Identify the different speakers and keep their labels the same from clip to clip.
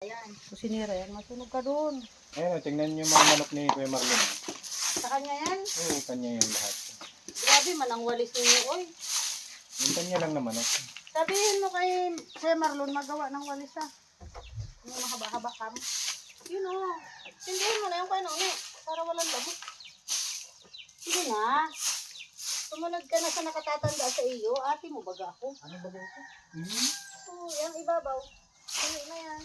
Speaker 1: Ayan.
Speaker 2: Kusinira yan, masunog ka doon.
Speaker 3: Ayun, oh, tingnan niyo yung mga manok ni Kuya Marlon.
Speaker 1: Sa kanya yan.
Speaker 3: Oo, kanya yan lahat.
Speaker 1: Grabe, manang walis ninyo, oy.
Speaker 3: Yung kanya lang na manok.
Speaker 1: Sabihin mo kay Sir Marlon, magawa ng walis ha. Yung mahaba-haba kam. Yun o. Tindihin mo na yung kano eh. Para walang labot. Sige na. Sumunod ka na sa nakatatanda sa iyo. Ate mo baga ako.
Speaker 3: Ano ba ito?
Speaker 1: Hmm? Oo, yung ibabaw. Dali na yan.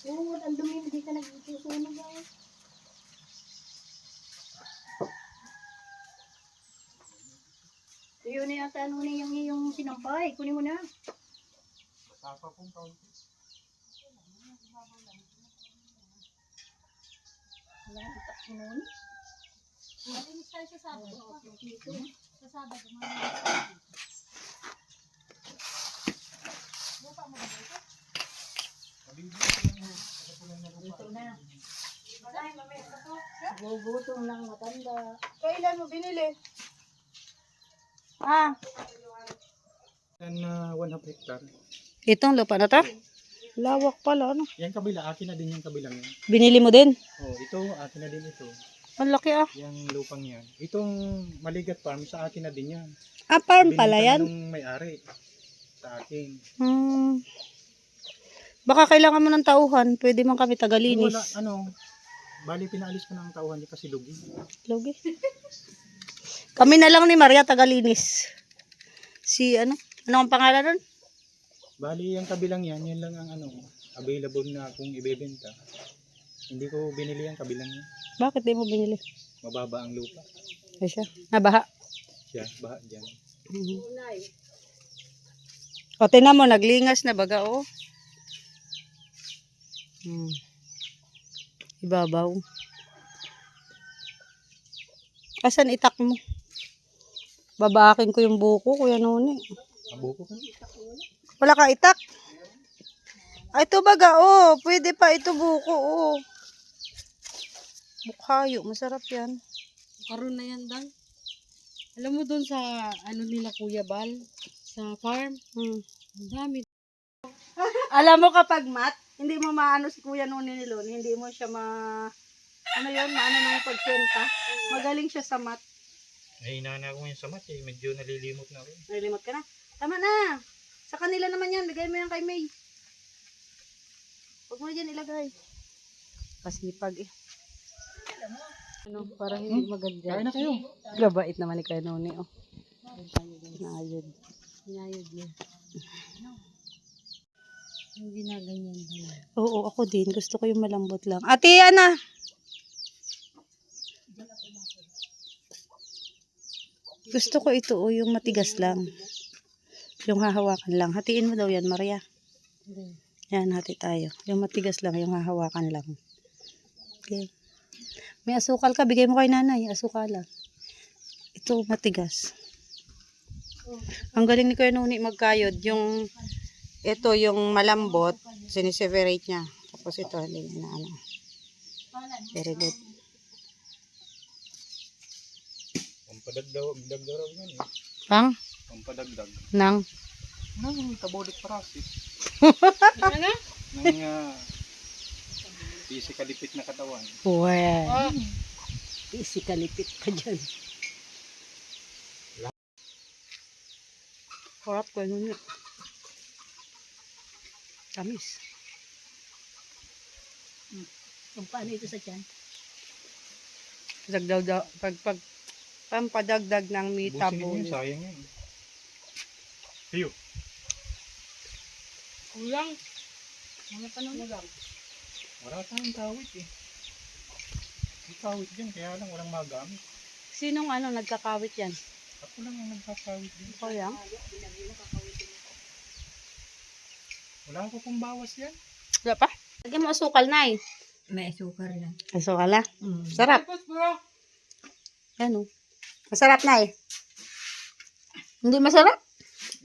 Speaker 1: Oo, ang dumi, hindi ka nagsusunog eh. Yun na yata ano na yung iyong sinampay. Kunin mo na.
Speaker 3: Masapa pong kaunti.
Speaker 1: Wala itak mo nun. Malinis tayo sa Sabado. Dito. Sa Sabado. Lupa mo ba dito? Dito Gugutom ng matanda. Kailan mo binili? Ah,
Speaker 3: Yan na one half hectare.
Speaker 2: Itong lupa na to? Lawak pala, ano?
Speaker 3: Yan kabila, akin na din yung kabilang yan.
Speaker 2: Binili mo din?
Speaker 3: Oh, ito, akin na din ito.
Speaker 2: Ang laki ah.
Speaker 3: Yung lupang yan. Itong maligat farm, sa akin na din yan.
Speaker 2: Ah, farm pala
Speaker 3: Binenta
Speaker 2: yan?
Speaker 3: Nung may-ari. Sa akin.
Speaker 2: Hmm. Baka kailangan mo ng tauhan. Pwede man kami tagalinis.
Speaker 3: Wala, ano, bali pinaalis ko ng tauhan niya kasi lugi.
Speaker 2: Lugi. Kami na lang ni Maria tagalinis. Si ano? Ano ang pangalan nun?
Speaker 3: Bali, yung kabilang yan, yan lang ang ano, available na kung ibebenta. Hindi ko binili yung kabilang yan.
Speaker 2: Bakit di mo binili?
Speaker 3: Mababa ang lupa.
Speaker 2: Ay siya. Nabaha.
Speaker 3: Siya, baha dyan.
Speaker 1: unay.
Speaker 2: O, tinan mo, naglingas na baga, oh. Hmm. Ibabaw. Asan itak mo? Babakin ko yung buko, kuya Noni.
Speaker 3: Ang buko ko.
Speaker 2: Wala ka itak? Ay, ito baga, oh. Pwede pa ito buko, oh. Bukhayo, masarap yan.
Speaker 4: Karoon na yan, Dang. Alam mo doon sa, ano nila, Kuya Bal, sa farm,
Speaker 2: Hmm.
Speaker 4: ang dami.
Speaker 2: Alam mo kapag mat, hindi mo maano si Kuya Noni ni Lon, hindi mo siya ma... Ano yun, maano nang pagkwenta. Magaling siya sa mat.
Speaker 3: Ay, inana ko yung samat eh. Medyo nalilimot na ako.
Speaker 2: Nalimot ka na. Tama na. Sa kanila naman yan. Bigay mo yan kay May. Huwag mo na dyan ilagay. Pasipag eh. Ano, para hindi maganda.
Speaker 3: Kain na kayo.
Speaker 2: Gabait naman ni Kuya Noni, oh. Naayod.
Speaker 4: Inayod niya. Yung ginaganyan daw.
Speaker 2: Oo, ako din. Gusto ko yung malambot lang. Ate, Ana! Gusto ko ito, oh, yung matigas lang. Yung hahawakan lang. Hatiin mo daw yan, Maria. Yan, hati tayo. Yung matigas lang, yung hahawakan lang. Okay. May asukal ka, bigay mo kay nanay. Asukal lang. Ito, matigas. Ang galing ni Kuya Nuni magkayod. Yung, ito, yung malambot, siniseverate niya. Tapos ito, hindi niya na ano. Very good.
Speaker 3: Pampadagdaw, dagdaw raw yan eh.
Speaker 2: Pang?
Speaker 3: Pampadagdag.
Speaker 2: Nang?
Speaker 3: Nang metabolic process.
Speaker 4: Ano?
Speaker 3: Nang uh, physically fit na katawan.
Speaker 2: Well. Isikalipit ka dyan. Harap ko nun yun. Tamis.
Speaker 1: Kung paano ito sa tiyan?
Speaker 2: Dagdag daw, pag, pag, pampadagdag ng
Speaker 3: Busin
Speaker 2: metabolic.
Speaker 3: niyo, sayang yan. Tiyo.
Speaker 4: Kulang. Mga panahon lang.
Speaker 3: Wala tayong kawit eh. May kawit dyan, kaya lang walang magamit.
Speaker 2: Sinong ano, nagkakawit yan?
Speaker 3: Ako lang ang nagkakawit dyan.
Speaker 2: Ikaw yan?
Speaker 3: Wala ko pong bawas yan.
Speaker 2: Wala pa? Lagyan mo asukal na eh.
Speaker 1: May sukar lang.
Speaker 2: Asukal na.
Speaker 1: Mm.
Speaker 2: Sarap. Yan oh. Masarap na eh. Hindi masarap?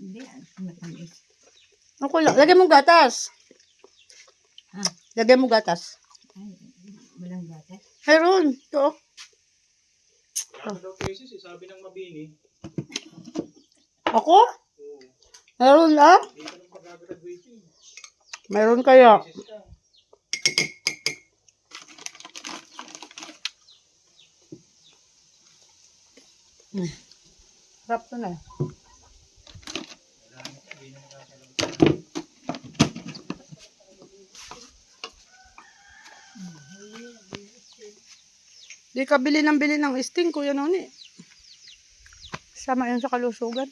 Speaker 1: Hindi, matamis.
Speaker 2: Ako lang. Lagyan mo gatas.
Speaker 1: Ha?
Speaker 2: Lagyan mo gatas.
Speaker 1: Ay, walang gatas.
Speaker 2: Meron. Ito. oh.
Speaker 3: Wala daw cases eh. Sabi ng mabini.
Speaker 2: Ako? Meron ah.
Speaker 3: Hindi ka nang pag-graduation.
Speaker 2: Meron kaya.
Speaker 3: Ka.
Speaker 2: Sarap to na. Di ka bili ng bili ng sting, Kuya Noni. Sama yun sa kalusugan.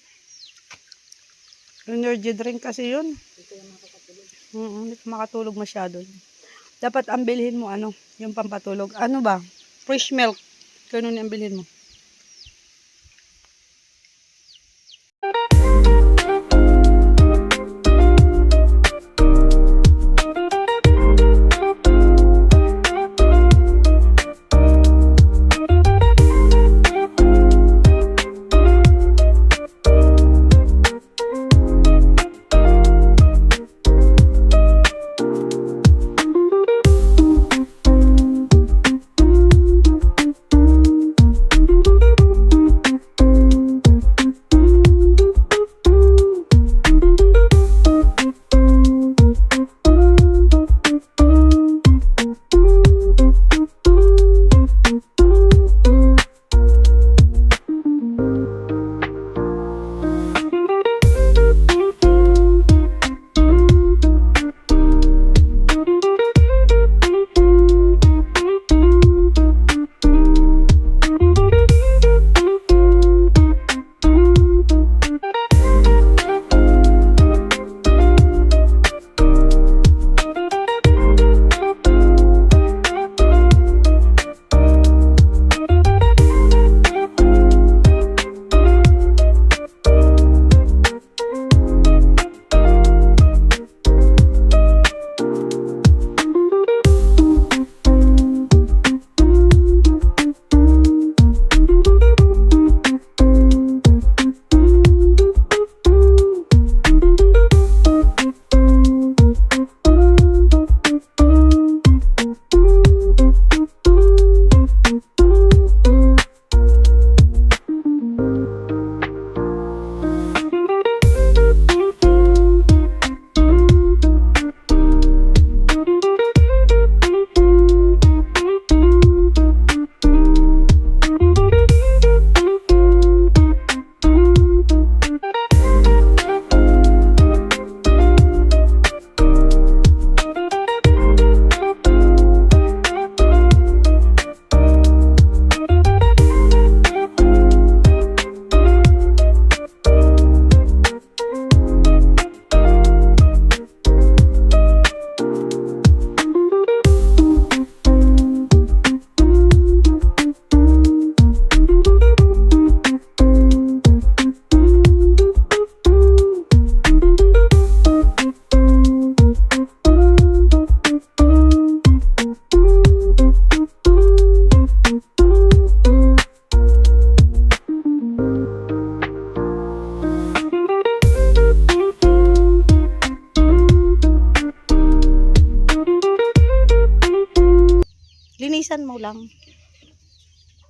Speaker 2: Energy drink kasi yun. Mm, hindi ka makatulog masyado. Dapat ang bilhin mo, ano, yung pampatulog. Ano ba? Fresh milk. Ganun ang bilhin mo.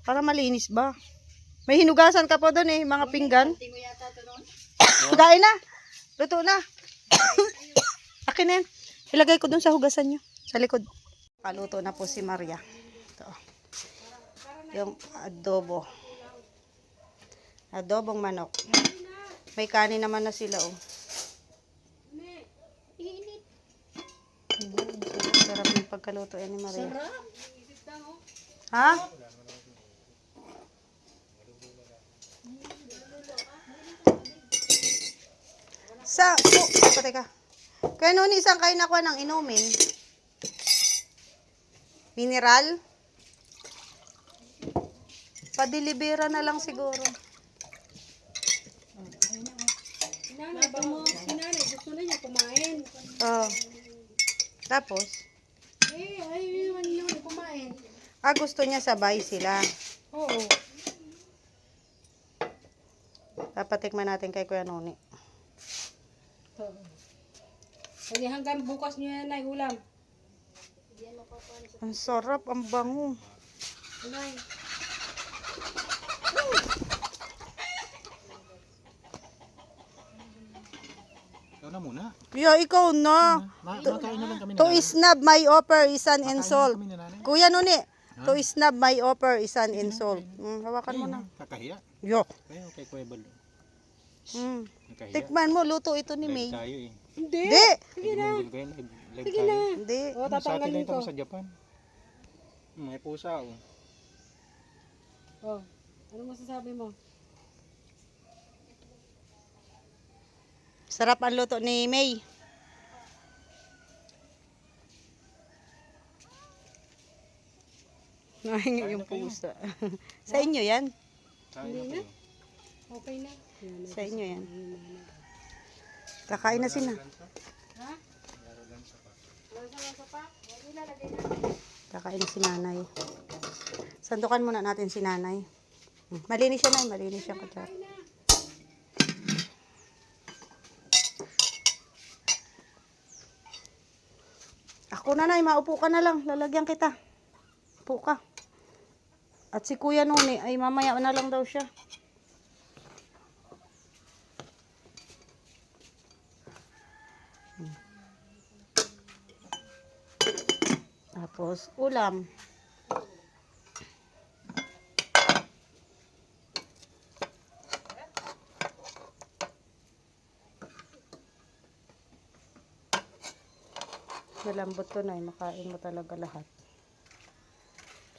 Speaker 2: Para malinis ba? May hinugasan ka pa doon eh, mga pinggan. Kain na. Luto na. Akin na yan. Ilagay ko doon sa hugasan nyo. Sa likod. Paluto na po si Maria. Ito. Yung adobo. Adobong manok. May kanin naman na sila oh. Sarap yung pagkaluto yan ni Maria. Ha? Sa, oh, teka, teka. Kaya noon isang kain ako ng inumin. Mineral. Padilibera na lang siguro.
Speaker 4: Sinanay, ba mo? Sinanay, gusto na niya kumain.
Speaker 2: Oh. Tapos,
Speaker 4: Eh, ayaw naman naman kumain.
Speaker 2: ah, gusto niya sabay sila.
Speaker 4: Oo.
Speaker 2: Papatikman natin kay Kuya Noni.
Speaker 4: Oo. Kasi hanggang bukas niyo yan ay ulam.
Speaker 2: Ang sarap, ang bango.
Speaker 4: Nay.
Speaker 3: Ikaw na muna.
Speaker 2: Yeah, ikaw na.
Speaker 3: Ma makain na lang kami
Speaker 2: To isnab my offer is an insult.
Speaker 3: kami ni nanay.
Speaker 2: Kuya Noni, to isnab my offer is an insult. Mm, hawakan mo na.
Speaker 3: Kakahiya.
Speaker 2: Yo.
Speaker 3: Kayo kay Kuya Bal.
Speaker 2: Mm.
Speaker 3: Nakahiya.
Speaker 2: Tikman mo, luto ito ni
Speaker 3: Live
Speaker 2: May.
Speaker 3: tayo eh.
Speaker 4: Hindi.
Speaker 2: Hindi.
Speaker 3: Sige na. Live tayo.
Speaker 2: Hindi.
Speaker 4: O, tatanggalin ko.
Speaker 3: sa Japan. May pusa oh.
Speaker 4: Oh. Ano masasabi mo?
Speaker 2: Sarap ang luto ni May. Nahingi yung pusa. Sa inyo yan.
Speaker 3: Kain na kayo.
Speaker 4: Okay na.
Speaker 2: Sa inyo yan. Kakain na sila.
Speaker 4: Ha?
Speaker 2: Kakain na si nanay. Sandukan muna natin si nanay. Hmm, Malinis siya na, malinis siya kutsara. Ako na nay, maupo ka na lang. Lalagyan kita. Upo ka. At si Kuya Nuni, ay mamaya na lang daw siya. Tapos, ulam. Malambot to na, makain mo talaga lahat.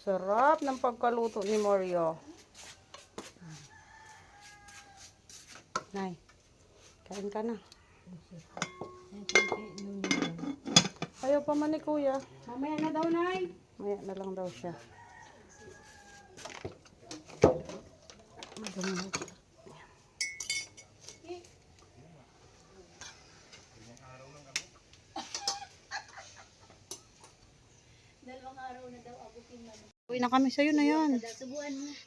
Speaker 2: Sarap ng pagkaluto ni Mario. Nay, kain ka na. Ayaw pa man ni kuya.
Speaker 4: Mamaya na daw, Nay.
Speaker 2: Maya na lang daw siya. Madumi na siya. Uwi na kami. Sa'yo na yan.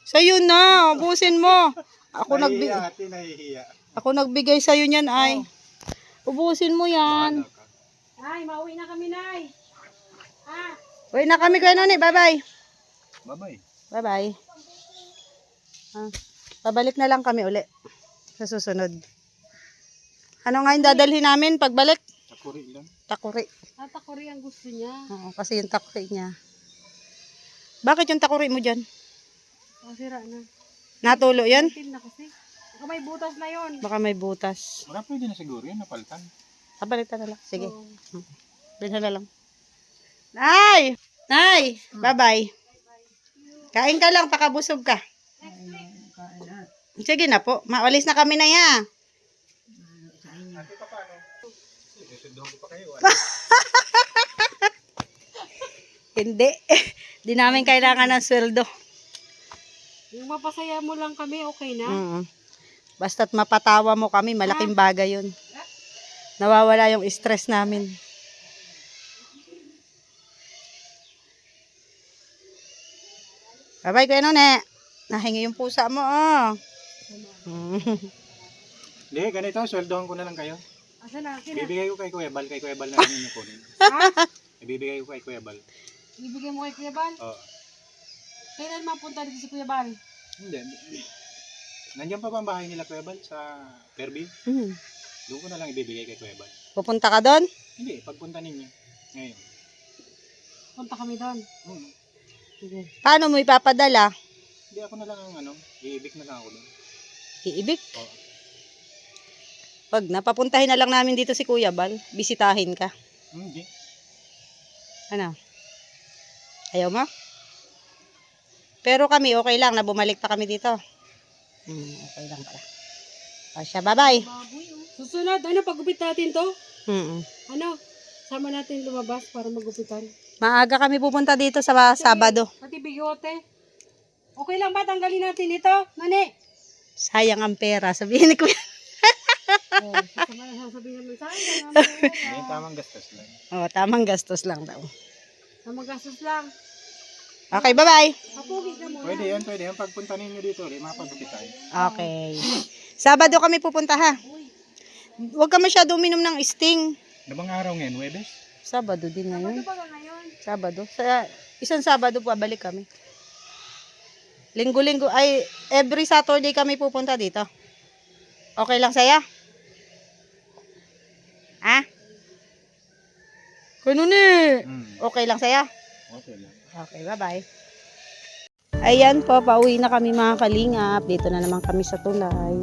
Speaker 2: Sa'yo na. Ubusin mo. Ako, nagbi
Speaker 3: ate, nahihiya.
Speaker 2: ako nagbigay sa'yo niyan ay. Ubusin mo yan.
Speaker 4: Nay, mauwi na kami, Nay. Ah.
Speaker 2: Uwi na kami kayo noni. Bye-bye.
Speaker 3: Bye-bye.
Speaker 2: Bye-bye. Ah, pabalik na lang kami uli sa susunod. Ano nga yung dadalhin namin pagbalik?
Speaker 3: Sakuri lang.
Speaker 2: Takuri.
Speaker 4: At ako rin ang gusto niya.
Speaker 2: Oo, kasi yung takuri niya. Bakit yung takuri mo dyan?
Speaker 4: O, sira na.
Speaker 2: Natulo yan?
Speaker 4: Tin na kasi. Baka may butas na yon.
Speaker 2: Baka may butas.
Speaker 3: Baka pwede na siguro yun, napalitan.
Speaker 2: Pabalik na lang. Sige.
Speaker 4: Oo.
Speaker 2: Bilhin na lang. Nay! Nay! Bye-bye. Kain ka lang, pakabusog ka. Sige na po. Maalis na kami na ya. Hindi. Di namin kailangan ng sweldo.
Speaker 4: Yung mapasaya mo lang kami, okay na?
Speaker 2: Mm. Basta't mapatawa mo kami, malaking bagay yun. Nawawala yung stress namin. Bye-bye, Kuya Nune. Nahingi yung pusa mo, oh.
Speaker 3: Hindi, ganito, sweldohan ko na lang kayo.
Speaker 4: Asa na? Akin na.
Speaker 3: Ibibigay ko kay Kuya Bal, kay Kuya Bal na lang yung kunin.
Speaker 4: Ha?
Speaker 3: Ibibigay ko kay Kuya Bal.
Speaker 4: Ibigay mo kay Kuya Bal?
Speaker 3: Oo.
Speaker 4: Kailan mapunta dito si Kuya Bal?
Speaker 3: Hindi. hindi. Nandiyan pa ba ang bahay nila Kuya Bal sa Fairview?
Speaker 2: Mm.
Speaker 3: Doon ko na lang ibibigay kay Kuya Bal.
Speaker 2: Pupunta ka doon?
Speaker 3: Hindi, pagpunta ninyo. Ngayon.
Speaker 4: Punta kami doon.
Speaker 3: Hmm.
Speaker 4: Sige.
Speaker 2: Paano mo ipapadala?
Speaker 3: Hindi ako na lang ang ano, iibig na lang ako doon.
Speaker 2: Iibig?
Speaker 3: Oo.
Speaker 2: Wag na, papuntahin na lang namin dito si Kuya Bal. Bisitahin ka.
Speaker 3: Hindi.
Speaker 2: Ano? Ayaw mo? Pero kami, okay lang na bumalik pa kami dito. Hmm, okay lang pala. O siya, bye-bye.
Speaker 4: Susunod, ano, pagupit natin to?
Speaker 2: Mm
Speaker 4: Ano? Sama natin lumabas para magupitan.
Speaker 2: Maaga kami pupunta dito sa Sabado.
Speaker 4: Pati bigote. Okay lang ba tanggalin natin ito? Nani?
Speaker 2: Sayang ang pera, sabihin ni Kuya.
Speaker 4: Oh, sasabihin naman sa akin. na
Speaker 3: May tamang gastos lang.
Speaker 2: Oh, tamang gastos lang daw.
Speaker 4: Na magastos lang.
Speaker 2: Okay, bye-bye.
Speaker 3: Pwede yan, pwede yan. Pagpunta ninyo dito, ulit, mapagupit tayo.
Speaker 2: Okay. Sabado kami pupunta ha. Huwag ka masyado uminom ng sting.
Speaker 3: Ano bang araw ngayon? Webes?
Speaker 2: Sabado din ngayon.
Speaker 4: Ano ba ngayon?
Speaker 2: Sabado. Sa isang Sabado pa balik kami. Linggo-linggo ay every Saturday kami pupunta dito. Okay lang saya? Ha? Kuno ni.
Speaker 3: Hmm.
Speaker 2: Okay lang saya?
Speaker 3: Okay lang.
Speaker 2: Okay, bye-bye. Ayan po, pauwi na kami mga kalingap. Dito na naman kami sa tulay.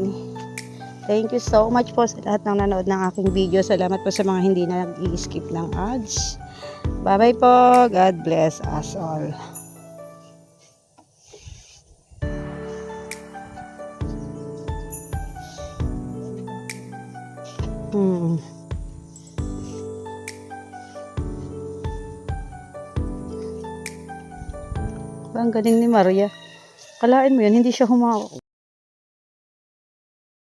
Speaker 2: Thank you so much po sa lahat ng nanood ng aking video. Salamat po sa mga hindi na nag-i-skip ng ads. Bye-bye po. God bless us all. Hmm. Ang galing ni Maria. Kalain mo yun, hindi siya humawak.